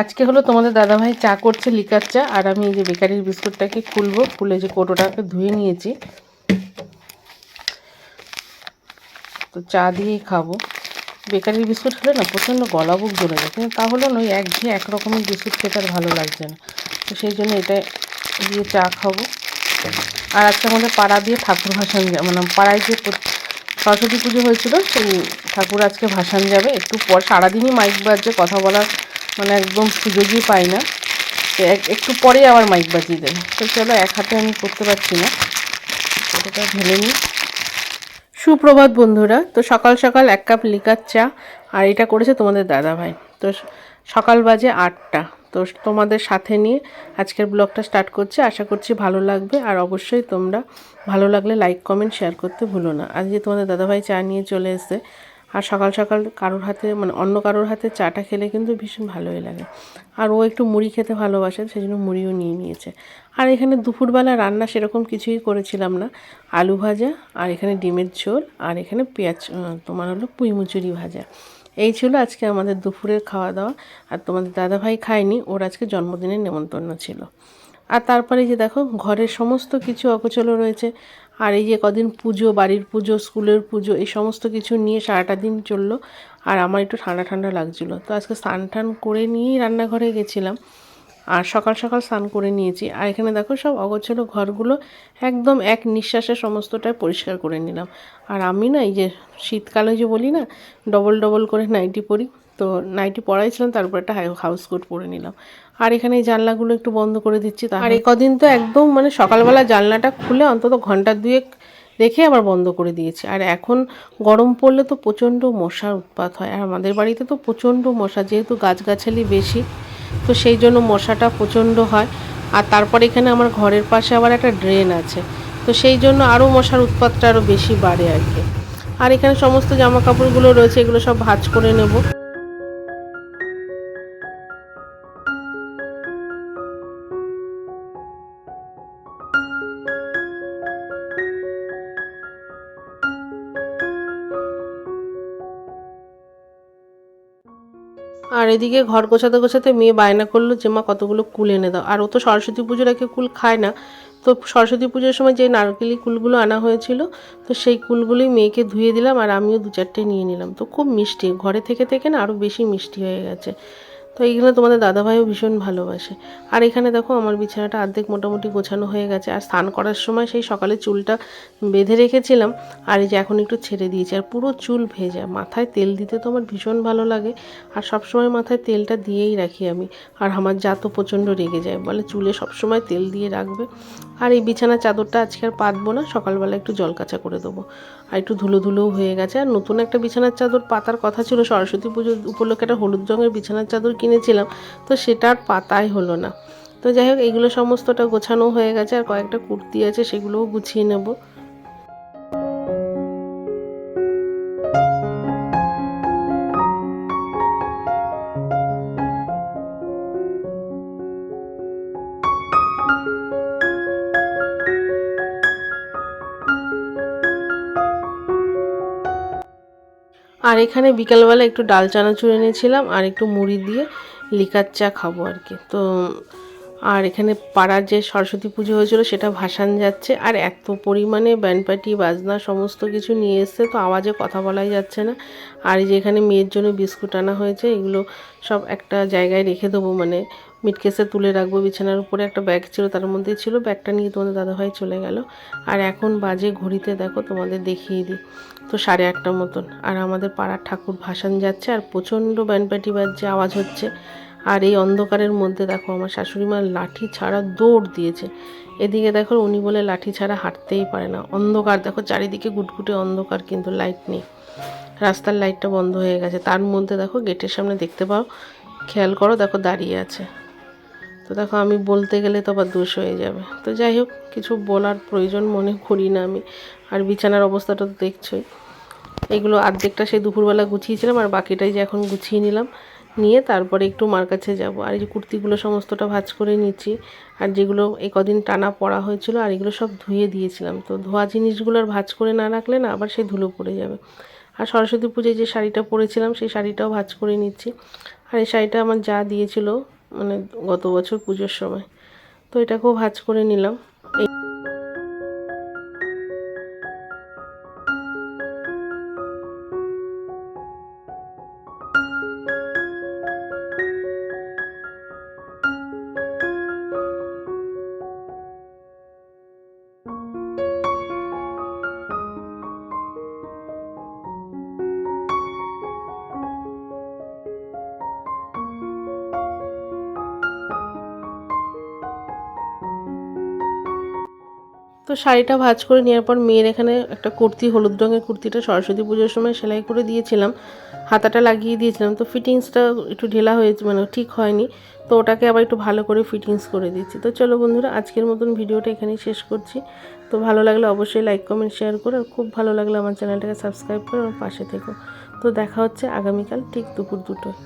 আজকে হলো তোমাদের দাদাভাই চা করছে লিকার চা, আর আমি এই যে বেকারির বিস্কুটটাকে খুলবো, খুলে যে কোটোটাকে ধুয়ে নিয়েছি। তো চা দিয়েই খাব। বেকারির বিস্কুট খেলে না প্রচণ্ড গলা বুক জ্বলে যায়, কিন্তু তাহলে নয়, এক ঘি, এক রকমের বিস্কুট খেতে আর ভালো লাগছে না। তো সেই জন্য এটা দিয়ে চা খাব। আর আজকে আমাদের পাড়া দিয়ে ঠাকুর ভাসান মানে পাড়ায় যে সরস্বতী পুজো হয়েছিল, সেই ঠাকুর আজকে ভাসান যাবে। একটু পর সারাদিনই মাইক বাজছে, কথা বলার মানে একদম সুযোগই পাই না। একটু পরেই আবার মাইক বাজিয়ে দেবে। তো চলো, এক হাতে আমি করতে পারছি না। ওটা ঢেলে নিই। সুপ্রভাত বন্ধুরা, তো সকাল সকাল এক কাপ লিকার চা, আর এটা করেছে তোমাদের দাদা ভাই তো সকাল বাজে আটটা। তো তোমাদের সাথে নিয়ে আজকের ব্লগটা স্টার্ট করছি। আশা করছি ভালো লাগবে, আর অবশ্যই তোমরা ভালো লাগলে লাইক, কমেন্ট, শেয়ার করতে ভুলো না। আজকে তোমাদের দাদাভাই চা নিয়ে চলে এসেছে। আর সকাল সকাল কারোর হাতে মানে অন্য কারোর হাতে চাটা খেলে কিন্তু ভীষণ ভালোই লাগে। আর ও একটু মুড়ি খেতে ভালোবাসে সেই জন্য মুড়িও নিয়ে নিয়েছে। আর এখানে দুপুরবেলা রান্না সেরকম কিছুই করেছিলাম না। আলু ভাজা, আর এখানে ডিমের ঝোল, আর এখানে পেঁয়াজ তোমার হলো পুঁই মুচুরি ভাজা। এই ছিল আজকে আমাদের দুপুরের খাওয়া দাওয়া আর তোমাদের দাদাভাই খায়নি, ওর আজকে জন্মদিনের নেমন্তন্ন ছিল। আর তারপরে যে দেখো, ঘরের সমস্ত কিছু অগোছলো রয়েছে। আর এই যে কদিন পুজো, বাড়ির পুজো, স্কুলের পুজো, এই সমস্ত কিছু নিয়ে সারাটা দিন চলল। আর আমার একটু ঠান্ডা ঠান্ডা লাগছিল। তো আজকে স্নান টান করে নিয়েই রান্নাঘরে গেছিলাম। আর সকাল সকাল স্নান করে নিয়েছি। আর এখানে দেখো সব অগোছলো ঘরগুলো একদম এক নিঃশ্বাসে সমস্তটাই পরিষ্কার করে নিলাম। আর আমি না এই যে শীতকালে যে বলি না, ডবল ডবল করে নাইটি পরি। তো নাইটি পরাইছিলাম তারপর একটা হাউস কোট পরে নিলাম। আর এখানে জানলাগুলো একটু বন্ধ করে দিচ্ছি আর কদিন তো একদম মানে সকালবেলা জানলাটা খুলে অন্তত ঘণ্টা দুয়েক রেখে আবার বন্ধ করে দিয়েছি। আর এখন গরম পড়লে তো প্রচণ্ড মশার উৎপাত হয়। আর আমাদের বাড়িতে তো প্রচণ্ড মশা, যেহেতু গাছগাছালি বেশি, তো সেই জন্য মশাটা প্রচণ্ড হয়। আর তারপর এখানে আমার ঘরের পাশে আবার একটা ড্রেন আছে। তো সেই জন্য আরও মশার উৎপাতটা আরও বেশি বাড়ে আর কি। আর এখানে সমস্ত জামা কাপড়গুলো রয়েছে, এগুলো সব ভাঁজ করে নেব। আর এদিকে ঘর গোছাতে গোছাতে মেয়ে বায়না করল যে, মা, কতগুলো কুল এনে দাও। আর ও তো সরস্বতী পুজোর একে কুল খায় না। তো সরস্বতী পুজোর সময় যে নারকেলি কুলগুলো আনা হয়েছিল, তো সেই কুলগুলোই মেয়েকে ধুয়ে দিলাম আর আমিও দু চারটে নিয়ে নিলাম। তো খুব মিষ্টি। ঘরে থেকে থেকে না আরও বেশি মিষ্টি হয়ে গেছে। তো এইগুলো তোমাদের দাদাভাইও ভীষণ ভালোবাসে। আর এখানে দেখো আমার বিছানাটা অর্ধেক মোটামুটি গোছানো হয়ে গেছে। আর স্নান করার সময় সেই সকালে চুলটা বেঁধে রেখেছিলাম আর এই যে এখন একটু ছেড়ে দিয়েছি। আর পুরো চুল ভেজা। মাথায় তেল দিতে তো আমার ভীষণ ভালো লাগে। আর সবসময় মাথায় তেলটা দিয়েই রাখি আমি। আর আমার যা তো প্রচণ্ড রেগে যায়। বলে চুলে সবসময় তেল দিয়ে রাখবে। আর এই বিছানার চাদরটা আজকে আর পাতবো না। সকালবেলা একটু জল কাচা করে দেবো। আর একটু ধুলো ধুলোও হয়ে গেছে। আর নতুন একটা বিছানার চাদর পাতার কথা ছিল। সরস্বতী পুজোর উপলক্ষে একটা হলুদ রঙের বিছানার চাদর কিনেছিলাম, তো সেটার পাতাই হলো না। তো যাই হোক, এগুলো সমস্তটা গোছানো হয়ে গেছে, আর কয়েকটা কুর্তি আছে, সেগুলোও গুছিয়ে নেব। আর এখানে বিকালবেলা একটু ডাল চানাচুর এনেছিলাম আর একটু মুড়ি দিয়ে লিকার চা খাব আর কি। তো, আর এখানে পাড়ার যে সরস্বতী পুজো হয়েছিল সেটা ভাসান যাচ্ছে আর এত পরিমাণে ব্যান্ডপাটি বাজনা, সমস্ত কিছু নিয়ে এসছে, তো আওয়াজে কথা বলাই যাচ্ছে না। আর এই যে এখানে মেয়ের জন্য বিস্কুট আনা হয়েছে, এগুলো সব একটা জায়গায় রেখে দেবো মানে মিটকেসে তুলে রাখব বিছানার উপরে। একটা ব্যাগ ছিল তার মধ্যে ছিল। ব্যাগটা নিয়ে তোমাদের দাদাভাই চলে গেল। আর এখন বাজে ঘড়িতে, দেখো তোমাদের দেখিয়ে দিই। তো সাড়ে আটটার মতন। আর আমাদের পাড়ার ঠাকুর ভাসান যাচ্ছে আর প্রচণ্ড ব্যান্ডপাটি বাজছে, আওয়াজ হচ্ছে। আর এই অন্ধকারের মধ্যে, দেখো আমার শাশুড়ি মা লাঠি ছাড়া দৌড় দিয়েছে। এদিকে দেখো উনি বলে লাঠি ছাড়া হাঁটতেই পারে না। অন্ধকার, দেখো চারিদিকে গুটগুটে অন্ধকার কিন্তু লাইট নেই। রাস্তার লাইটটা বন্ধ হয়ে গেছে। তার মধ্যে দেখো গেটের সামনে দেখতে পাও। খেয়াল করো, দেখো দাঁড়িয়ে আছে। তো দেখো, আমি বলতে গেলে তো আবার দোষ হয়ে যাবে। তো যাই হোক, কিছু বলার প্রয়োজন মনে করি না আমি। আর বিছানার অবস্থাটা তো দেখছোই। এগুলো অর্ধেকটা সেই দুপুরবেলা গুছিয়েছিলাম, আর বাকিটাই যে এখন গুছিয়ে নিলাম। নিয়ে তারপরে একটু মার কাছে যাব। আর এই যে কুর্তিগুলো সমস্তটা ভাঁজ করে নিচ্ছি, আর যেগুলো এই কদিন টানা পড়া হয়েছিল, আর এগুলো সব ধুয়ে দিয়েছিলাম। তো ধোয়া জিনিসগুলো আর ভাঁজ করে না রাখলে না আবার সেই ধুলো পড়ে যাবে। আর সরস্বতী পুজোয় যে শাড়িটা পরেছিলাম, সেই শাড়িটাও ভাজ করে নিচ্ছি। আর এই শাড়িটা আমার যা দিয়েছিল মানে গত বছর পুজোর সময়। তো এটাকেও ভাজ করে নিলাম। শাড়িটা ভাজ করে নেওয়ার পর মেয়ের এখানে একটা কুর্তি, হলুদ রঙের কুর্তিটা সরস্বতী পুজোর সময় সেলাই করে দিয়েছিলাম। হাতাটা লাগিয়ে দিয়েছিলাম। তো ফিটিংসটা একটু ঢেলা হয়েছে মানে ঠিক হয়নি। তো ওটাকে আবার একটু ভালো করে ফিটিংস করে দিচ্ছি। তো চলো বন্ধুরা, আজকের মতন ভিডিওটা এখানেই শেষ করছি। তো ভালো লাগলে অবশ্যই লাইক কমেন্ট শেয়ার করে। খুব ভালো লাগলে আমার চ্যানেলটাকে সাবস্ক্রাইব করে আমার পাশে থেকো। তো দেখা হচ্ছে আগামীকাল ঠিক দুপুর দুটোয়।